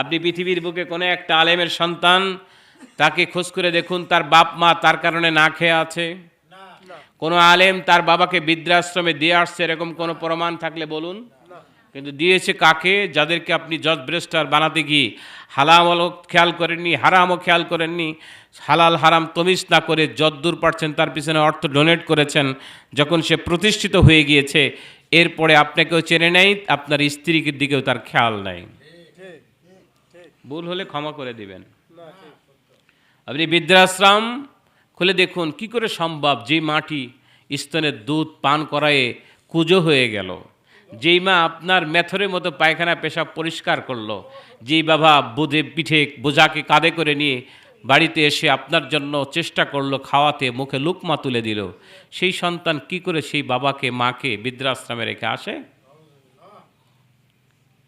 আপনি পৃথিবীর বুকে কোনো একটা আলেমের সন্তান, তাকে খোঁজ করে দেখুন, তার বাপ মা তার কারণে না খেয়ে আছে? কোনো আলেম তার বাবাকে বৃদ্ধাশ্রমে দিয়ে আসছে, এরকম কোনো প্রমাণ থাকলে বলুন? কিন্তু দিয়েছে কাকে? যাদেরকে আপনি জজ ব্রেস্টার বানাতে গিয়ে হালামও খেয়াল করেননি, হারামও খেয়াল করেননি, হালাল হারাম তমিস না করে যদ্দূর পারছেন তার পিছনে অর্থ ডোনেট করেছেন, যখন সে প্রতিষ্ঠিত হয়ে গিয়েছে, এরপরে আপনাকেও চেনে নেই, আপনার স্ত্রীর দিকেও তার খেয়াল নাই। ভুল হলে ক্ষমা করে দিবেন। আপনি বৃদ্ধাশ্রম খুলে দেখুন কি করে সম্ভব? যে মাটি স্তনের দুধ পান করায়ে কুজো হয়ে গেল। যেই মা আপনার মেথরের মতো পায়খানা পেশাব পরিষ্কার করল যেই বাবা বুধে পিঠে বোঝাকে কাঁধে করে নিয়ে বাড়িতে এসে আপনার জন্য চেষ্টা করল খাওয়াতে মুখে লুকমা তুলে দিল সেই সন্তান কি করে সেই বাবাকে মাকে বৃদ্ধাশ্রমে রেখে আসে?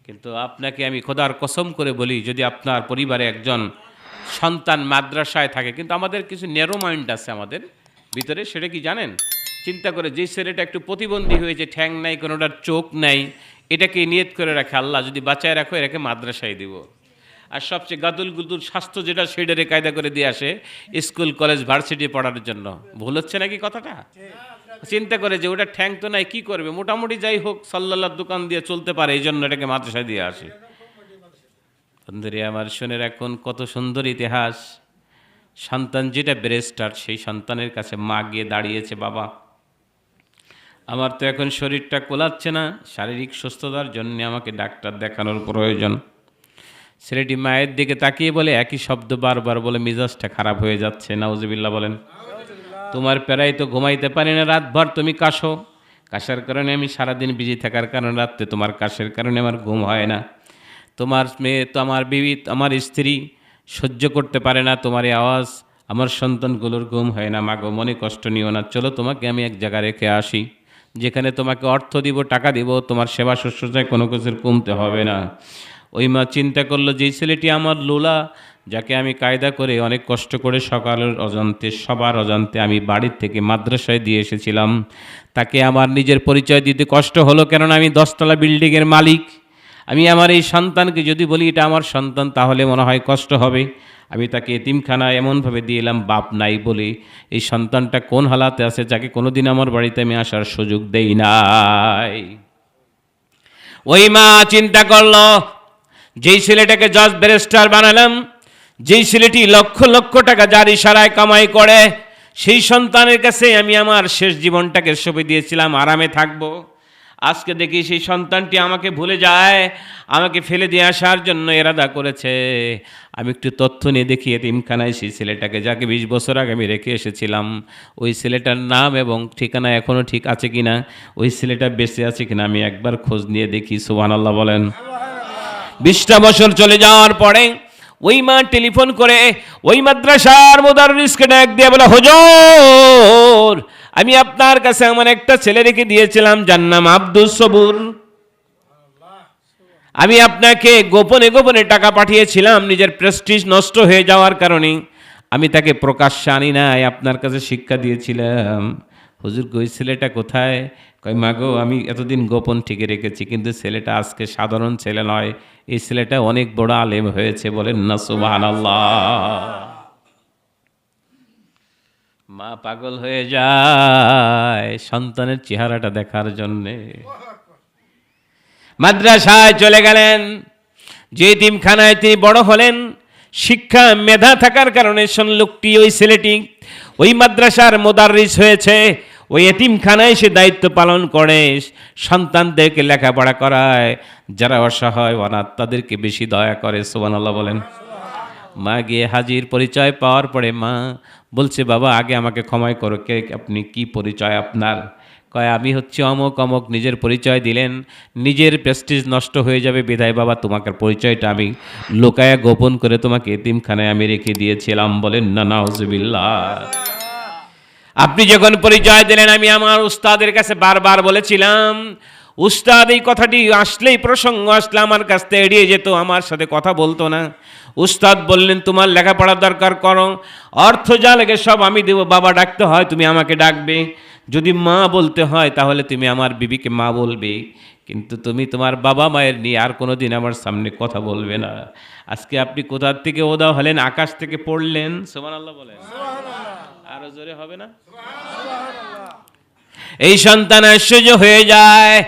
কিন্তু আপনাকে আমি খোদার কসম করে বলি, যদি আপনার পরিবারে একজন সন্তান মাদ্রাসায় থাকে, কিন্তু আমাদের কিছু নেরো মাইন্ড আছে আমাদের ভিতরে, সেটা কি জানেন? চিন্তা করে যে ছেলেটা একটু প্রতিবন্ধী হয়েছে, ঠ্যাং নাই, কোনোটার চোখ নাই, এটাকে নিয়ত করে রাখে, আল্লাহ যদি বাঁচায় রাখো, এটাকে মাদ্রাসায় দিব। আর সবচেয়ে গাদুল গুদুল স্বাস্থ্য যেটা সেটারে কায়দা করে দিয়ে আসে, স্কুল, কলেজ, ভার্সিটি পড়ার জন্য। ভুল হচ্ছে নাকি কথাটা? চিন্তা করে যে ওটা ঠ্যাং তো নাই, কি করবে? মোটামুটি যাই হোক সাল্লাল্লাহ দোকান দিয়ে চলতে পারে, এই জন্য এটাকে মাদ্রাসায় দিয়ে আসে। সুন্দরী আমার শুনে রাখুন কত সুন্দর ইতিহাস। সন্তান যেটা ব্রেস্টার সেই সন্তানের কাছে মা গিয়ে দাঁড়িয়েছে, বাবা। আমার তো এখন শরীরটা কোলাচ্ছে না, শারীরিক সুস্থতার জন্য আমাকে ডাক্তার দেখানোর প্রয়োজন। ছেলেটি মায়ের দিকে তাকিয়ে বলে, একই শব্দ বারবার বলে, মেজাজটা খারাপ হয়ে যাচ্ছে, নাউজুবিল্লাহ বলেন। তোমার প্যারাই তো ঘুমাইতে পারি না, রাতভর তুমি কাশো। কাশার কারণে আমি সারাদিন বিজি থাকার কারণে রাত্রে তোমার কাশের কারণে আমার ঘুম হয় না। তোমার মেয়ে তো আমার বিবি, আমার স্ত্রী, সহ্য করতে পারে না তোমার আওয়াজ। আমার সন্তানগুলোর ঘুম হয় না, মাগো, মনে কষ্ট নিও না। চলো তোমাকে আমি এক জায়গায় রেখে আসি, যেখানে তোমাকে অর্থ দিব, টাকা দিব, তোমার সেবা শুশ্রূষায় কোনো কিছুর কমতে হবে না। ওই মা চিন্তা করল, যে ছেলেটি আমার লোলা যাকে আমি কায়দা করে অনেক কষ্ট করে সকালের অজান্তে, সবার অজান্তে আমি বাড়ির থেকে মাদ্রাসায় দিয়ে এসেছিলাম। তাকে আমার নিজের পরিচয় দিতে কষ্ট হলো, কেননা আমি দশতলা বিল্ডিংয়ের মালিক। আমি আমার এই সন্তানকে যদি বলি এটা আমার সন্তান, তাহলে মনে হয় কষ্ট হবে। আমি তাকে এতিমখানা এমনভাবে দিয়ে এলাম, বাপ নাই বলে এই সন্তানটা কোন হালাতে আছে যাকে কোনোদিন আমার বাড়িতে আমি আসার সুযোগ দেই নাই? ওই মা চিন্তা করল, যেই ছেলেটাকে জজ ব্যারিস্টার বানালাম যেই ছেলেটি লক্ষ লক্ষ টাকা যার ইশারায় কামাই করে, সেই সন্তানের কাছে আমি আমার শেষ জীবনটাকে সঁপে দিয়েছিলাম, আরামে থাকব। আজকে দেখি সেই সন্তানটি আমাকে ভুলে যায়, আমাকে ফেলে দিয়ে আসার জন্য এরাদা করেছে। আমি একটু তথ্য নিয়ে দেখি এতিমখানায় সেই ছেলেটাকে, যাকে বিশ বছর আগে আমি রেখে এসেছিলাম। ওই ছেলেটার নাম এবং ঠিকানা এখনও ঠিক আছে কি না ওই ছেলেটা বেঁচে আছে কিনা আমি একবার খোঁজ নিয়ে দেখি সুবান আল্লাহ বলেন। বিশটা বছর চলে যাওয়ার পরে ওই মা টেলিফোন করে ওই মাদ্রাসার মোদারিসকে ডাক দিয়ে বলে, হুজুর, আমি আপনার কাছে আমার একটা ছেলে রেখে দিয়েছিলাম, যার নাম আব্দুল সবুর। আমি আপনাকে গোপনে গোপনে টাকা পাঠিয়েছিলাম, নিজের প্রেস্টিজ নষ্ট হয়ে যাওয়ার কারণে। আমি তাকে প্রকাশ্যে আনি নাই, আপনার কাছে শিক্ষা দিয়েছিলাম। হুজুর, ওই ছেলেটা কোথায়? কয় মাগো আমি এতদিন গোপন ঠিকে রেখেছি, কিন্তু ছেলেটা আজকে সাধারণ ছেলে নয়। এই ছেলেটা অনেক বড় আলেম হয়েছে বলেন না সুবাহ মা পাগল হয়ে যায় সন্তানের চেহারাটা দেখার জন্যে। মাদ্রাসায় চলে গেলেন। যে তিমখানায় তিনি বড় হলেন, শিক্ষা মেধা থাকার কারণে লোকটি ওই ছেলেটি? ওই মাদ্রাসার মোদারিস হয়েছে। ওই এতিমখানায় সে দায়িত্ব পালন করে, সন্তানদেরকে লেখাপড়া করায়। যারা অসহায়, অনাথ, তাদেরকে বেশি দয়া করে সোবানাল্লাহ বলেন। মা গিয়ে হাজির পরিচয় পাওয়ার পরে মা বলছে, বাবা, আগে আমাকে ক্ষমায় করো, কে, আপনি কি পরিচয় আপনার? কয়, আমি হচ্ছে অমক অমক, নিজের পরিচয় দিলেন, নিজের প্রেস্টিজ নষ্ট হয়ে যাবে, বিধায় বাবা, তোমাকে পরিচয়টা আমি লোকায়া গোপন করে তোমাকে এতিমখানায় আমি রেখে দিয়েছিলাম বলেন না, নাউজুবিল্লাহ। আপনি যখন পরিচয় দিলেন, আমি আমার উস্তাদের কাছে বারবার বলেছিলাম, উস্তাদ, এই কথাটি আসলেই প্রসঙ্গ আসলে আমার কাছ থেকে এড়িয়ে যেত, আমার সাথে কথা বলতো না। উস্তাদ বললেন, তোমার লেখাপড়ার দরকার করো, অর্থ যা লেগে সব আমি দেবো, বাবা ডাকতে হয়, তুমি আমাকে ডাকবে। যদি মা বলতে হয়, তাহলে তুমি আমার বিবিকে মা বলবে। কিন্তু তুমি তোমার বাবা মায়ের নিয়ে আর কোনো দিন আমার সামনে কথা বলবে না। আজকে আপনি কোথার থেকে ওদা হলেন আকাশ থেকে পড়লেন? সোমান আল্লাহ বলেন আরও জোরে হবে না? এই সন্তান আশ্চর্য হয়ে যায়।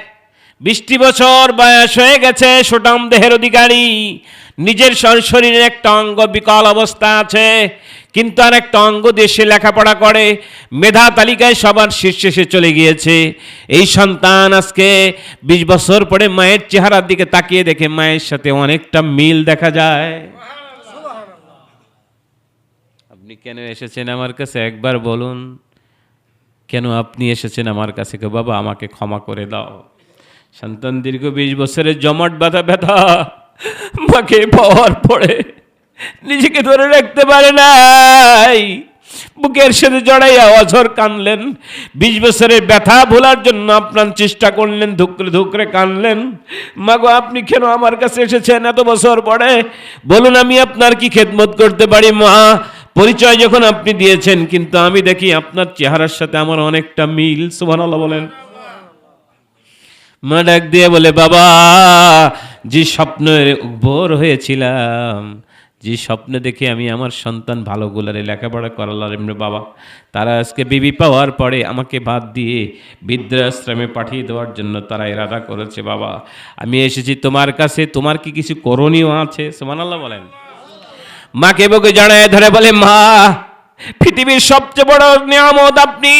বৃষ্টি বছর বয়স হয়ে গেছে সুটাম দেহের অধিকারী। নিজের শর- শরীরের একটা অঙ্গ বিকল অবস্থা আছে, কিন্তু আর একটা অঙ্গ দেশে লেখাপড়া করে। মেধা তালিকায় সবার শীর্ষে সে চলে গিয়েছে। এই সন্তান আজকে বিশ বছর পরে মায়ের চেহারার দিকে তাকিয়ে দেখে মায়ের সাথে অনেকটা মিল দেখা যায়। আপনি কেন এসেছেন আমার কাছে? একবার বলুন, কেন আপনি এসেছেন আমার কাছে? বাবা, আমাকে ক্ষমা করে দাও। সন্তান দীর্ঘ বিশ বছরের জমাট ব্যথা ব্যথা। মাকে পাওয়ার পরে নিজেকে ধরে রাখতে পারে নাই। বুকের সাথে জড়াইয়া অঝর কানলেন। বিশ বছরের ব্যথা ভোলার জন্য আপনার চেষ্টা করলেন, ধুকরে ধুকরে কানলেন। মাগো, আপনি কেন আমার কাছে এসেছেন এত বছর পরে? বলুন, আমি আপনার কি খেদমত করতে পারি, মা? পরিচয় যখন আপনি দিয়েছেন, কিন্তু আমি দেখি আপনার চেহারার সাথে আমার অনেকটা মিল, সুবহানাল্লাহ বলেন। মা ডাক দিয়ে বলে, বাবা, যে স্বপ্নের ভোর হয়েছিলাম, যে স্বপ্ন দেখে আমি আমার সন্তান ভালো গোলারে লেখাপড়া করালাম রে বাবা, তারা আজকে বিবি পাওয়ার পরে আমাকে বাদ দিয়ে বৃদ্ধাশ্রমে পাঠিয়ে দেওয়ার জন্য তারা ইরাদা করেছে, বাবা। আমি এসেছি তোমার কাছে, তোমার কি কিছু করণীয় আছে? সুবহানাল্লাহ বলেন। মাকে বকে জড়ায় ধরে বলে, মা, পৃথিবীর সবচেয়ে বড় নিয়ামত আপনি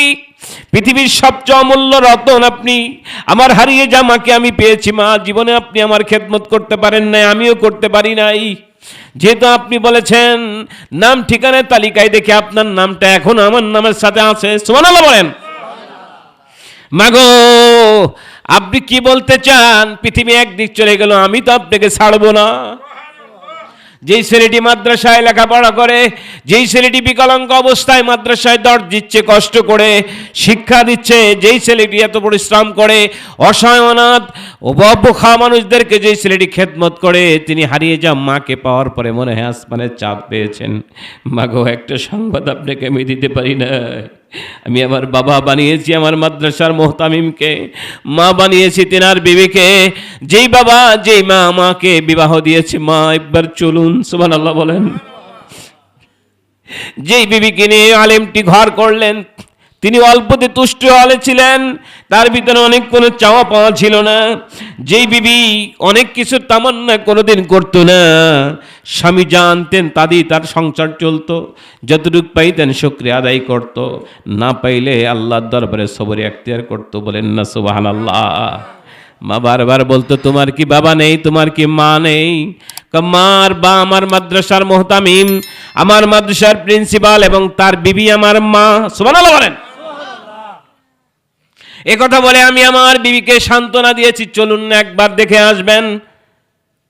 পৃথিবীর সবচেয়ে অমূল্য রতন আপনি, আমার হারিয়ে যা মাকে আমি পেয়েছি, মা, জীবনে আপনি আমার খেদমত করতে পারেন নাই, আমিও করতে পারি নাই। যেহেতু আপনি বলেছেন, নাম, ঠিকানার তালিকায় দেখে আপনার নামটা এখন আমার নামের সাথে আছে। সুবহানাল্লাহ বলেন। মাগো, আপনি কি বলতে চান? পৃথিবী একদিক চলে গেল, আমি তো আপনাকে ছাড়বো না। যেই ছেলেটি মাদ্রাসায় লেখাপড়া করে, যেই ছেলেটি বিকলাঙ্গ অবস্থায় মাদ্রাসায় দর দিচ্ছে, কষ্ট করে শিক্ষা দিচ্ছে, যেই ছেলেটি এত পরিশ্রম করে, অসহায়, অনাথ বব্বখা মানুষদেরকে যেই ছেলেটি খেদমত করে, তিনি হারিয়ে যা মাকে পাওয়ার পরে মনে হয় আসমানের চাপ পেয়েছেন। মাগো, একটা সংবাদ আপনাকে আমি দিতে পারি না। আমি আমার বাবা বানিয়েছি আমার মাদ্রাসার মোহতামিমকে, মা বানিয়েছি তেনার বিবিকে, যেই বাবা, যেই মা আমাকে বিবাহ দিয়েছে, মা একবার চলুন সুবান আল্লাহ বলেন। যেই বিবিকে নিয়ে আলেমটি ঘর করলেন তিনি অল্পতে তুষ্ট হলে ছিলেন। তার ভিতরে অনেক কোনো চাওয়া পাওয়া ছিল না। যেই বিবি অনেক কিছুর তামান্না কোনোদিন করতো না। স্বামী জানতেন তাদের তার সংসার চলতো, যতটুকু পাইতেন শুক্রিয়া আদায় করত। না পাইলে আল্লাহর দরবারে সবরে এখতিয়ার করতো বলেন না সুবাহান আল্লাহ মা বারবার বলতো, তোমার কি বাবা নেই? তোমার কি মা নেই? মার বা আমার মাদ্রাসার মোহতামিম, আমার মাদ্রাসার প্রিন্সিপাল এবং তার বিবি আমার মা। সুবহানাল্লাহ বলেন। এ কথা বলে আমি আমার বিবিকে সান্ত্বনা দিয়েছি, চলুন না একবার দেখে আসবেন।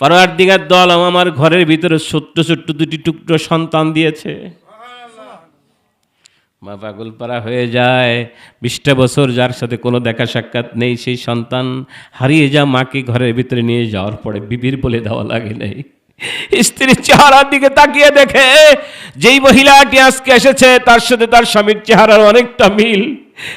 পরার দিঘার দল আমার ঘরের ভিতরে ছোট্ট ছোট্ট দুটি টুকরো সন্তান দিয়েছে। মা পাগলপাড়া হয়ে যায়। বিশটা বছর যার সাথে কোনো দেখা সাক্ষাৎ নেই, সেই সন্তান হারিয়ে যা মাকে ঘরের ভিতরে নিয়ে যাওয়ার পরে বিবির বলে দেওয়া লাগে নাই। স্ত্রীর চেহারার দিকে তাকিয়ে দেখে, যেই মহিলাটি আজকে এসেছে, তার সাথে তার স্বামীর চেহারার অনেকটা মিল।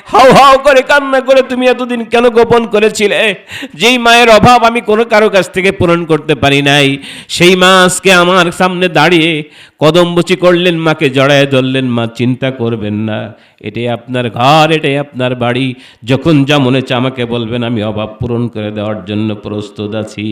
হাও হাও করে কান্না করে তুমি এতদিন কেন গোপন করেছিলে? যেই মায়ের অভাব আমি কোনো কারও কাছ থেকে পূরণ করতে পারি নাই। সেই মা আজকে আমার সামনে দাঁড়িয়ে কদমবচি করলেন মাকে, জড়ায় ধরলেন, মা চিন্তা করবেন না। এটাই আপনার ঘর, এটাই আপনার বাড়ি। যখন যা মনে হচ্ছে আমাকে বলবেন, আমি অভাব পূরণ করে দেওয়ার জন্য প্রস্তুত আছি।